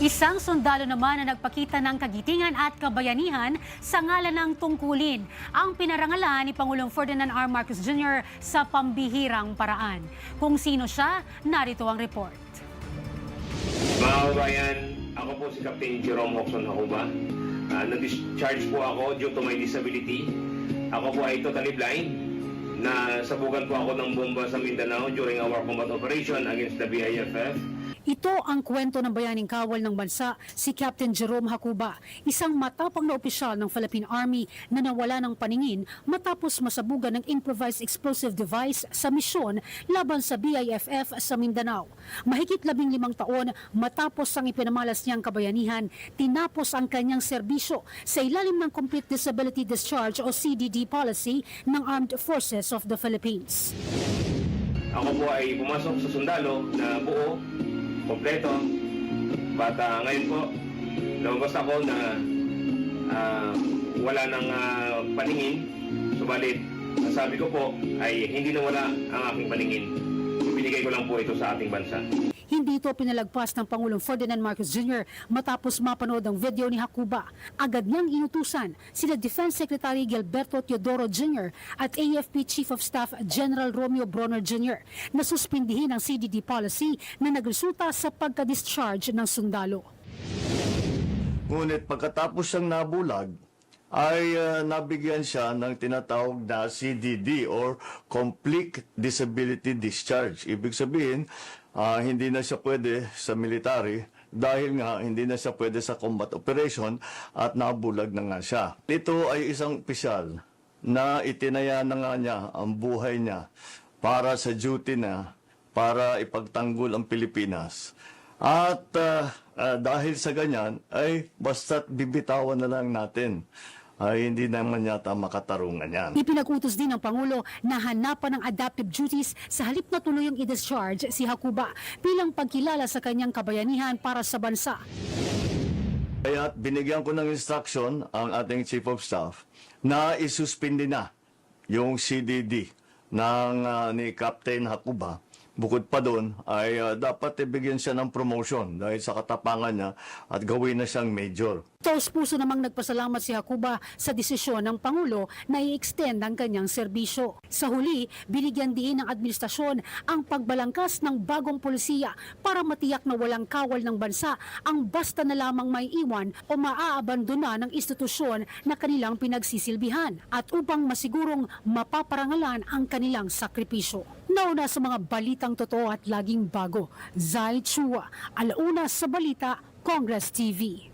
Isang sundalo naman na nagpakita ng kagitingan at kabayanihan sa ngalan ng tungkulin ang pinarangalan ni Pangulong Ferdinand R. Marcos Jr. sa pambihirang paraan. Kung sino siya, narito ang report. Mga kabayan, ako po si Captain Jerome Hoxon Hakuba. Uh, na-discharge po ako due to my disability. Ako po ay totally blind na sabugan po ako ng bomba sa Mindanao during our combat operation against the BIFF. Ito ang kwento ng bayaning kawal ng bansa, si Captain Jerome Hakuba, isang matapang na opisyal ng Philippine Army na nawala ng paningin matapos masabugan ng improvised explosive device sa misyon laban sa BIFF sa Mindanao. Mahigit labing limang taon matapos ang ipinamalas niyang kabayanihan, tinapos ang kanyang serbisyo sa ilalim ng Complete Disability Discharge o CDD policy ng Armed Forces of the Philippines. Ako po ay pumasok sa sundalo na buo, kompleto. But ah, ngayon po, lumabas ako na ah, wala ng ah, paningin. Subalit, sabi ko po ay hindi na wala ang aking paningin. Binigay ko lang po ito sa ating bansa. Hindi ito pinalagpas ng Pangulong Ferdinand Marcos Jr. matapos mapanood ang video ni Hakuba. Agad niyang inutusan sila Defense Secretary Gilberto Teodoro Jr. at AFP Chief of Staff General Romeo Bronner Jr. na suspindihin ang CDD policy na nagresulta sa pagka-discharge ng sundalo. Ngunit pagkatapos siyang nabulag, ay ah, nabigyan siya ng tinatawag na CDD or Complete Disability Discharge. Ibig sabihin, ah, hindi na siya pwede sa military dahil nga hindi na siya pwede sa combat operation at nabulag na nga siya. Ito ay isang opisyal na itinaya na nga niya ang buhay niya para sa duty na para ipagtanggol ang Pilipinas. At ah, ah, dahil sa ganyan, ay basta't bibitawan na lang natin. Ay hindi naman yata makatarungan yan. Ipinag-utos din ng Pangulo na hanapan ng adaptive duties sa halip na tuluyang i-discharge si Hakuba bilang pagkilala sa kanyang kabayanihan para sa bansa. Kaya binigyan ko ng instruction ang ating Chief of Staff na isuspindi na yung CDD ng ah, ni Captain Hakuba. Bukod pa doon ay ah, dapat ibigyan siya ng promotion dahil sa katapangan niya at gawin na siyang major. Taos puso namang nagpasalamat si Hakuba sa desisyon ng Pangulo na i-extend ang kanyang serbisyo. Sa huli, binigyan din ng administrasyon ang pagbalangkas ng bagong polisiya para matiyak na walang kawal ng bansa ang basta na lamang may iwan o maaabandona ng institusyon na kanilang pinagsisilbihan at upang masigurong mapaparangalan ang kanilang sakripisyo. Nauna sa mga balitang totoo at laging bago, Zai Chua, alauna sa balita, Congress TV.